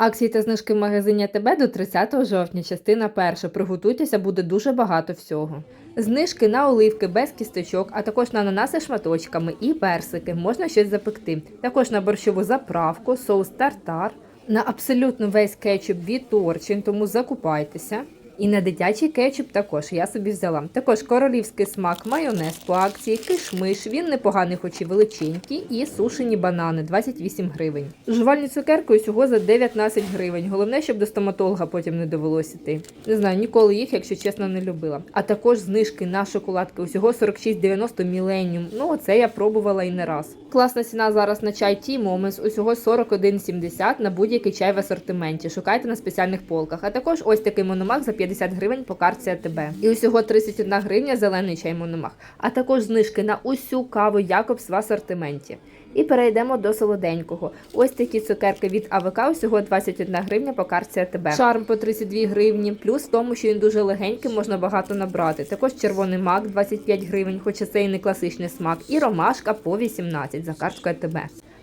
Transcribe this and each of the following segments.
Акції та знижки в магазині ТБ до 30 жовтня, частина перша. Приготуйтеся, буде дуже багато всього. Знижки на оливки без кісточок, а також на ананаси шматочками і персики. Можна щось запекти. Також на борщову заправку, соус тартар, на абсолютно весь кетчуп від Торчин, тому закупайтеся. І на дитячий кетчуп також я собі взяла. Також королівський смак, майонез по акції, кишмиш, він непоганий, хоч і величенький, і сушені банани 28 гривень. Жувальні цукерки усього за 19 гривень. Головне, щоб до стоматолога потім не довелося йти. Не знаю, ніколи їх, якщо чесно, не любила. А також знижки на шоколадки усього 46,90 Millennium. Ну, оце я пробувала і не раз. Класна ціна зараз на чай Tea Moments, усього 41,70 на будь-який чай в асортименті. Шукайте на спеціальних полках. А також ось такий мономах за 50 гривень по карті АТБ. І усього 31 гривня зелений чай мономах. А також знижки на усю каву Якобс в асортименті. І перейдемо до солоденького. Ось такі цукерки від АВК усього 21 гривня по карті АТБ. Шарм по 32 гривні. Плюс в тому, що він дуже легенький, можна багато набрати. Також червоний мак 25 гривень, хоча це і не класичний смак. І ромашка по 18 за карткою АТБ.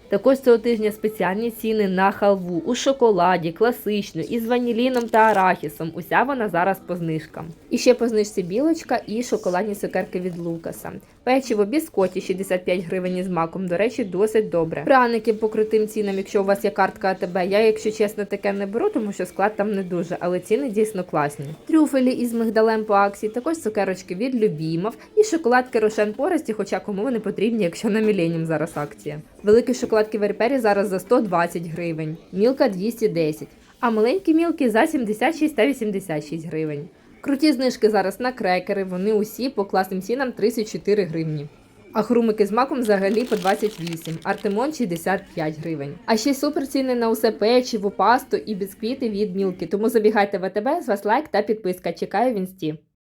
Також цього тижня спеціальні ціни на халву у шоколаді, класичну, із ваніліном та арахісом. Уся вона зараз по знижкам. І ще по знижці білочка і шоколадні цукерки від Лукаса. Печиво біскоті 65 гривень із маком. До речі, досить добре. Пряники по крутим цінам, якщо у вас є картка АТБ. Я, якщо чесно, таке не беру, тому що склад там не дуже, але ціни дійсно класні. Трюфелі із мигдалем по акції, також цукерочки від Любімов і шоколадки Рошен Порості, хоча кому вони потрібні, якщо на Міленіум зараз акція. Великі шоколадки Верпері зараз за 120 гривень, мілка 210, а маленькі мілки за 76 та 86 гривень. Круті знижки зараз на крекери, вони усі по класним цінам 34 гривні. А хрумики з маком взагалі по 28, Артемон 65 гривень. А ще супер ціни на усе печиво, пасту і бісквіти від мілки. Тому забігайте в АТБ, з вас лайк та підписка. Чекаю в інсті.